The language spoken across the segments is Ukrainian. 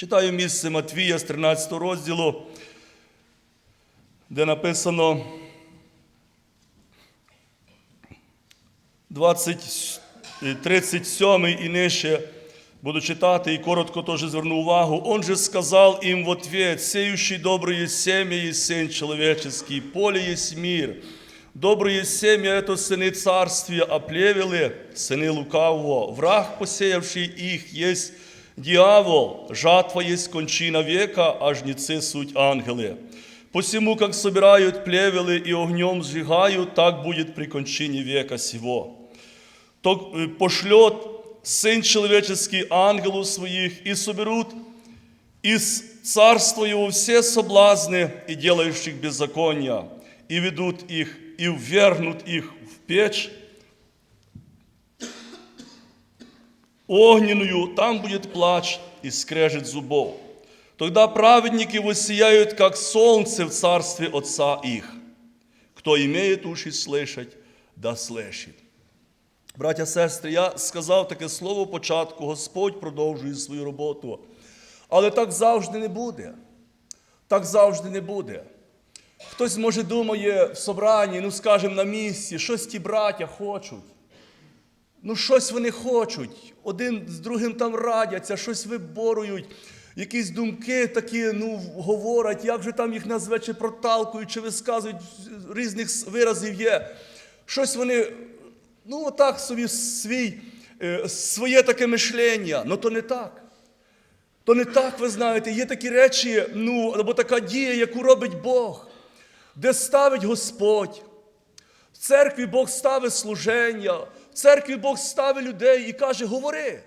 Читаю місце Матвія з 13 розділу, де написано 20, е, 37 і нижче. Буду читати і коротко теж зверну увагу. Он же сказал им в ответ, сеющий добрые семя есть Сын человеческий, поле есть мир. Добрые семя – это сыны царствия, а плевелы – сыны лукавого. Враг, посеявший их, есть дьявол. Жатва есть кончина века, а жнецы – суть ангелы. Посему, как собирают плевелы и огнем сжигают, так будет при кончине века сего то э, пошлет Сын Человеческий ангелов своих, и соберут из царства Его все соблазны и делающих беззакония, и ведут их, и ввергнут их в печь огненную, там будет плач и скрежет зубов. Тогда праведники воссияют, как солнце в царстве Отца их. Кто имеет уши слышать, да слышит. Браття, сестри, я сказав таке слово початку, Господь продовжує свою роботу. Але так завжди не буде. Так завжди не буде. Хтось, може, думає в собранні, ну, скажімо, на місці, щось ті браття хочуть. Ну, щось вони хочуть. Один з другим там радяться, щось виборують, якісь думки такі, ну, говорять, як же там їх назве, чи проталкують, чи висказують, різних виразів є. Щось вони, ну, отак собі свій, е, своє таке мишлення. Ну то не так. То не так, ви знаєте, є такі речі, ну, або така дія, яку робить Бог, де ставить Господь. В церкві Бог ставить служення, в церкві Бог ставить людей і каже, говори.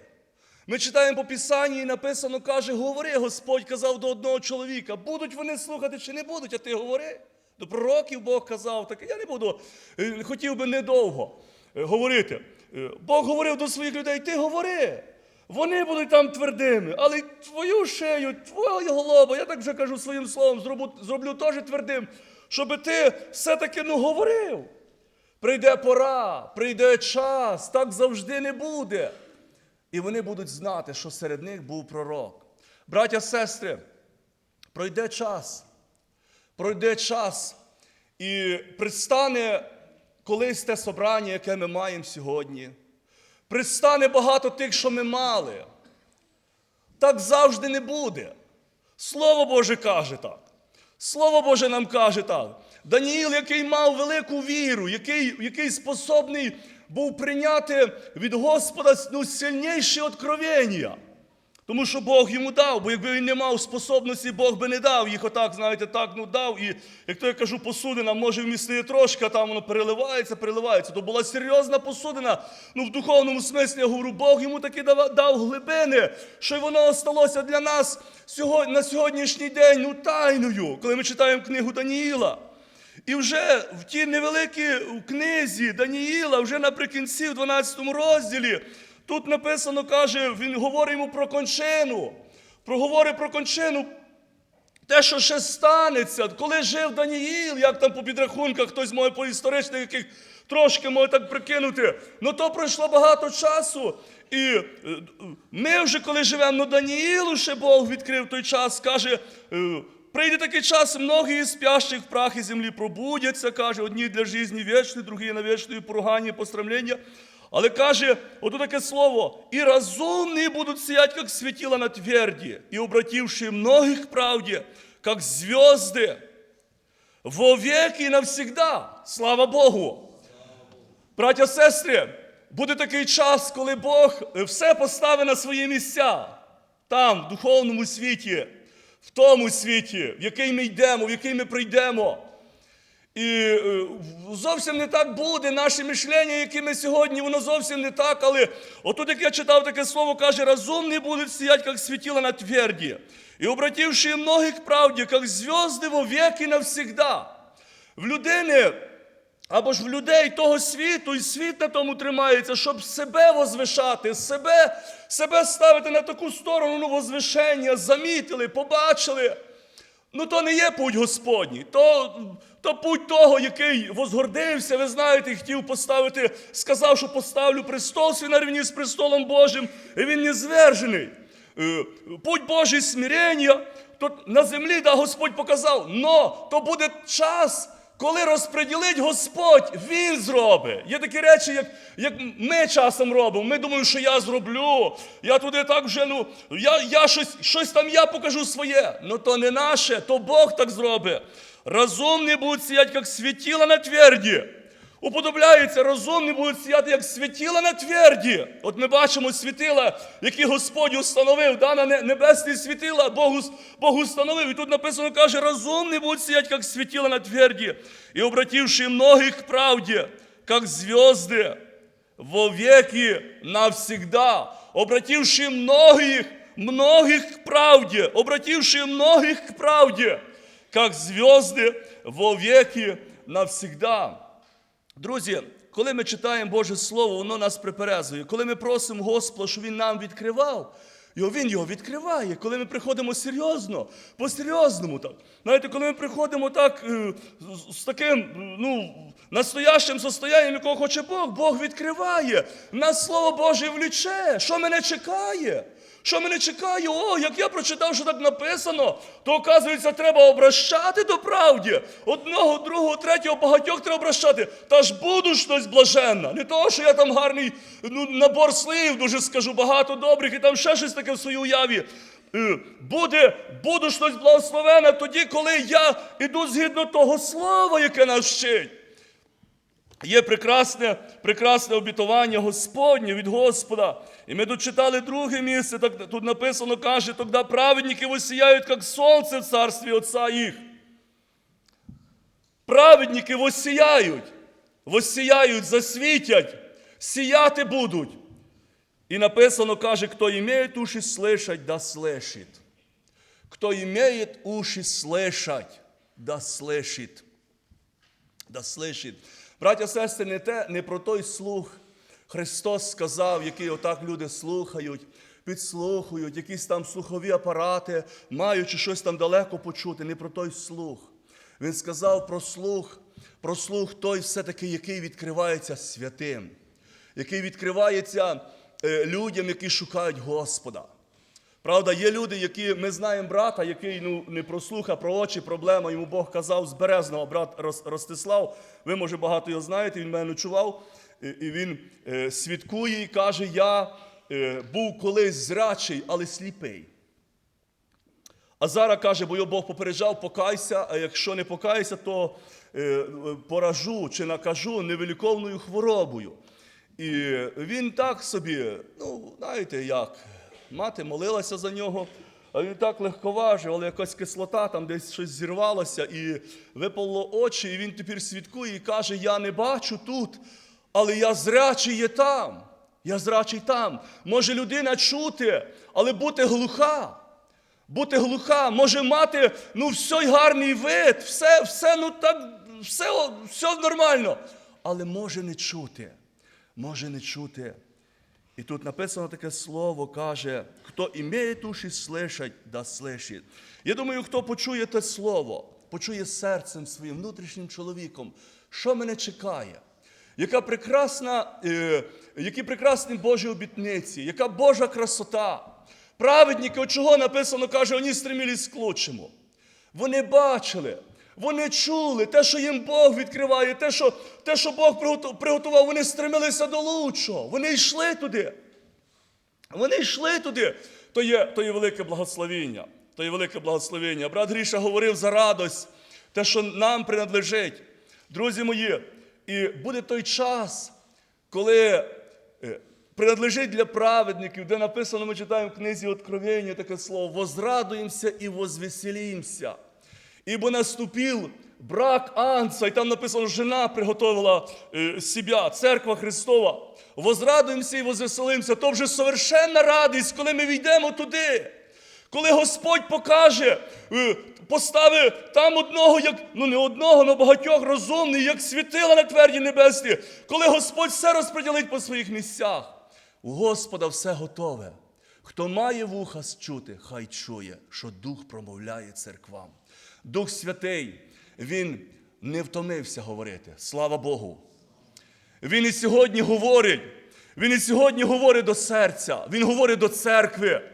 Ми читаємо по Писанні і написано, каже, говори, Господь казав до одного чоловіка. Будуть вони слухати чи не будуть, а ти говори. До пророків Бог казав, так я не буду, е, хотів би недовго е, говорити. Е, Бог говорив до своїх людей, ти говори. Вони будуть там твердими, але твою шею, твою голову, я так вже кажу своїм словом, зроблю, зроблю теж твердим, щоб ти все-таки ну, говорив. Прийде пора, прийде час, так завжди не буде. І вони будуть знати, що серед них був пророк. Браття, сестри, пройде час, пройде час, і предстане колись те собрання, яке ми маємо сьогодні. Предстане багато тих, що ми мали. Так завжди не буде. Слово Боже каже так. Слово Боже нам каже так. Даніїл, який мав велику віру, який, який способний був прийняти від Господа ну, сильніші откровення. Тому що Бог йому дав, бо якби він не мав способності, Бог би не дав їх отак, знаєте, так ну дав. І як то я кажу, посудина може вмістити трошки, а там воно переливається, переливається. То була серйозна посудина. Ну, в духовному смислі я говорю, Бог йому таки дав, дав глибини, що й воно осталося для нас сьогодні, на сьогоднішній день ну, тайною, коли ми читаємо книгу Даніїла. І вже в тій невеликій книзі Даніїла, вже наприкінці, в 12 розділі, тут написано, каже, він говорить йому про кончину. Проговорить про кончину. Те, що ще станеться, коли жив Даніїл, як там по підрахунках, хтось може по історичних яких трошки може так прикинути. Ну то пройшло багато часу. І е, ми вже, коли живемо, ну Даніїлу ще Бог відкрив той час, каже. Прийде такий час, многі із спящих в прахі землі пробудяться, каже, одні для житті вічні, другі на вічної поругання пострамлення. Але каже, ото таке слово, і розумні будуть сіять, як світила на тверді, і обративши многих правді, як звезди, вовеки і навсегда. Слава Богу! Браття, сестри, буде такий час, коли Бог все поставить на свої місця, там, в духовному світі, в тому світі, в який ми йдемо, в який ми прийдемо. І е, зовсім не так буде наше мишлення, яке ми сьогодні, воно зовсім не так. Але отут, як я читав таке слово, каже, розумні будуть сіять, як світіла на тверді, і обративши многих правді, як зв'язди во навсегда. В людини або ж в людей того світу, і світ на тому тримається, щоб себе возвишати, себе, себе ставити на таку сторону ну, возвишення, замітили, побачили. Ну, то не є путь Господній, то, то путь того, який возгордився, ви знаєте, хотів поставити, сказав, що поставлю престол свій на рівні з престолом Божим, і він не звержений. е, путь Божий смирення, то на землі да, Господь показав, но то буде час, коли розподілить Господь, Він зробить. Є такі речі, як, як ми часом робимо. Ми думаємо, що я зроблю, я туди так вже, ну, я, я щось, щось там я покажу своє. Ну то не наше, то Бог так зробить. Розумні будуть сіяти, як світіла на тверді. Уподобляється, розумні будуть сіяти, як світіла на тверді. От ми бачимо світила, які Господь установив, да, на небесні світила, Бог, Бог установив. І тут написано, каже, розумні будуть сіяти, як світіла на тверді, і обративши многих к правді, як звезды, во веки навсегда, обративши многих, многих к правде, обративши многих к правде, как звезды во веки навсегда. Друзі, коли ми читаємо Боже Слово, воно нас приперезує. Коли ми просимо Господа, щоб Він нам відкривав, його Він його відкриває. Коли ми приходимо серйозно, по-серйозному так. Знаєте, коли ми приходимо так е, з, таким ну, настоящим состоянням, якого хоче Бог, Бог відкриває. Нас Слово Боже вліче. Що мене чекає? Що мене чекає? О, як я прочитав, що так написано, то оказується, треба обращати до правді. Одного, другого, третього, багатьох треба обращати. Та ж буду щось блаженна. Не того, що я там гарний ну, набор слів, дуже скажу, багато добрих, і там ще щось таке в своїй уяві. Е, Буде, буду щось благословене тоді, коли я іду згідно того слова, яке нас вчить. Є прекрасне, прекрасне обітування Господнє від Господа. І ми тут читали друге місце, так тут написано, каже, тоді праведники восіяють, як сонце в царстві Отця їх. Праведники восіяють, восіяють, засвітять, сіяти будуть. І написано, каже, хто имеет уші слышать, да слышит. Хто имеет уші слышать, да слышит. Да слышить. Браття, сестри, не, те, не про той слух Христос сказав, який отак люди слухають, підслухають, якісь там слухові апарати, маючи щось там далеко почути, не про той слух. Він сказав про слух, про слух той все-таки, який відкривається святим, який відкривається е, людям, які шукають Господа. Правда, є люди, які ми знаємо брата, який ну, не про слух, про очі проблема. Йому Бог казав з Березного, брат Рос- Ростислав. Ви, може, багато його знаєте, він мене ночував. І він е, свідкує і каже: Я е, був колись зрячий, але сліпий. А зараз каже, бо його Бог попереджав, покайся, а якщо не покайся, то е, поражу чи накажу невиліковною хворобою. І він так собі, ну, знаєте як, мати молилася за нього, а він так легковажив, але якась кислота, там десь щось зірвалося, і випало очі, і він тепер свідкує і каже: Я не бачу тут, але я зрячий є там. Я зрячий там. Може людина чути, але бути глуха. Бути глуха, може мати ну, все гарний вид, все, все, ну так, все, все нормально. Але може не чути. Може не чути. І тут написано таке слово, каже, хто імеє уші слышать, да слышить. Я думаю, хто почує те слово, почує серцем своїм внутрішнім чоловіком, що мене чекає. Яка прекрасна, е, які прекрасні Божі обітниці, яка Божа красота. Праведники, от чого написано, каже, вони стремились к лучшому. Вони бачили, вони чули те, що їм Бог відкриває, те, що, те, що Бог приготував, вони стремилися до лучшого. Вони йшли туди. Вони йшли туди. То є, то є велике благословіння. То є велике благословіння. Брат Гріша говорив за радость, те, що нам принадлежить. Друзі мої, і буде той час, коли е, принадлежить для праведників, де написано, ми читаємо в книзі Откровення таке слово: возрадуємося і возвеселімся. Ибо наступил брак Анца, і там написано, жена приготовила е, себя, церква Христова. Возрадуємося і возвеселимося. То вже совершенна радість, коли ми війдемо туди. Коли Господь покаже, е, поставить там одного, як, ну не одного, але багатьох розумних, як світила на тверді небесні, коли Господь все розподілить по своїх місцях. У Господа все готове. Хто має вуха чути, хай чує, що Дух промовляє церквам. Дух Святий, Він не втомився говорити. Слава Богу. Він і сьогодні говорить. Він і сьогодні говорить до серця, Він говорить до церкви.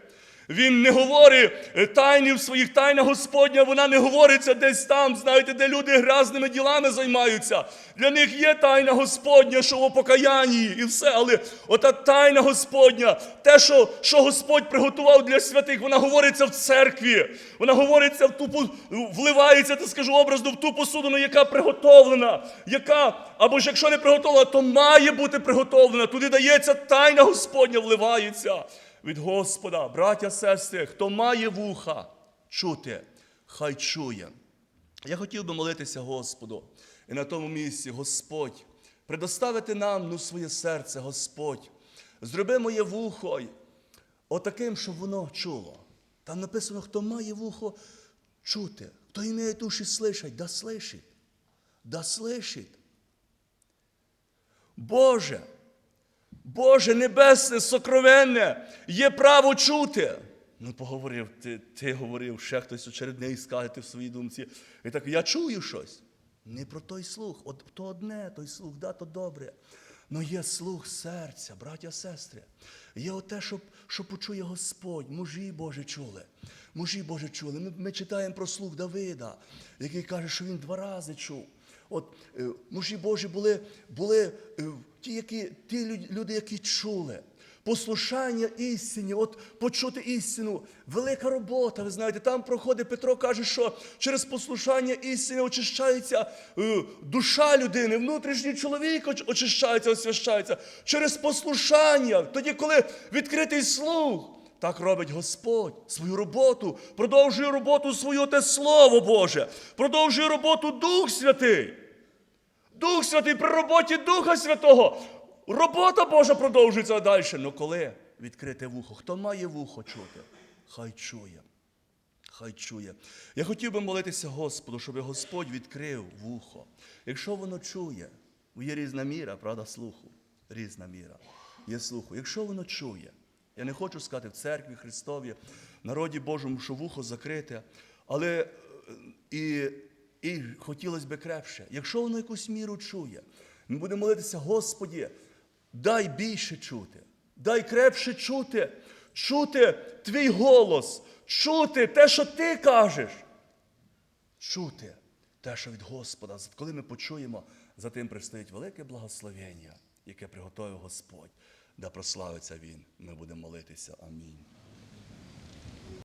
Він не говорить е, тайни в своїх тайнах Господня, вона не говориться десь там, знаєте, де люди грязними ділами займаються. Для них є тайна Господня, що в покаянні і все. Але ота тайна Господня, те, що, що Господь приготував для святих, вона говориться в церкві. Вона говориться в ту, вливається, так скажу, образно в ту посудину, яка приготовлена, яка, або ж якщо не приготовлена, то має бути приготовлена. Туди дається тайна Господня, вливається від Господа. Браття, сестри, хто має вуха чути, хай чує. Я хотів би молитися Господу. І на тому місці, Господь, предоставити нам ну, своє серце, Господь. Зроби моє вухо отаким, щоб воно чуло. Там написано, хто має вухо чути, хто імеє душі слышать, да слышить. Да слышить. Боже, Боже небесне, сокровенне, є право чути. Ну, поговорив, ти, ти говорив, ще хтось очередний скаже ти в своїй думці. І так, я чую щось. Не про той слух, от то одне, той слух, да, то добре. Ну є слух серця, браття, сестри. Є оте, що, що почує Господь, мужі Боже чули. Мужі Боже чули. Ми, ми читаємо про слух Давида, який каже, що він два рази чув. От е, мужі Божі були, були е, ті, які, ті лю- люди, які чули. Послушання істині, от почути істину, велика робота. Ви знаєте, там проходить Петро, каже, що через послушання істини очищається е, душа людини, внутрішній чоловік очищається, освящається. Через послушання, тоді, коли відкритий слух, так робить Господь свою роботу, продовжує роботу свою те Слово Боже, продовжує роботу Дух Святий. Дух Святий при роботі Духа Святого. Робота Божа продовжується далі. Ну коли відкрите вухо? Хто має вухо чути? Хай чує. Хай чує. Я хотів би молитися Господу, щоб Господь відкрив вухо. Якщо воно чує, є різна міра, правда, слуху. Різна міра. Є слуху. Якщо воно чує, я не хочу сказати в церкві Христові, народі Божому, що вухо закрите, але е, і, і хотілося б крепше. Якщо воно якусь міру чує, ми будемо молитися, Господі, дай більше чути, дай крепше чути, чути твій голос, чути те, що ти кажеш. Чути те, що від Господа, коли ми почуємо, за тим предстоїть велике благословення, яке приготовив Господь, да прославиться Він. Ми будемо молитися. Амінь.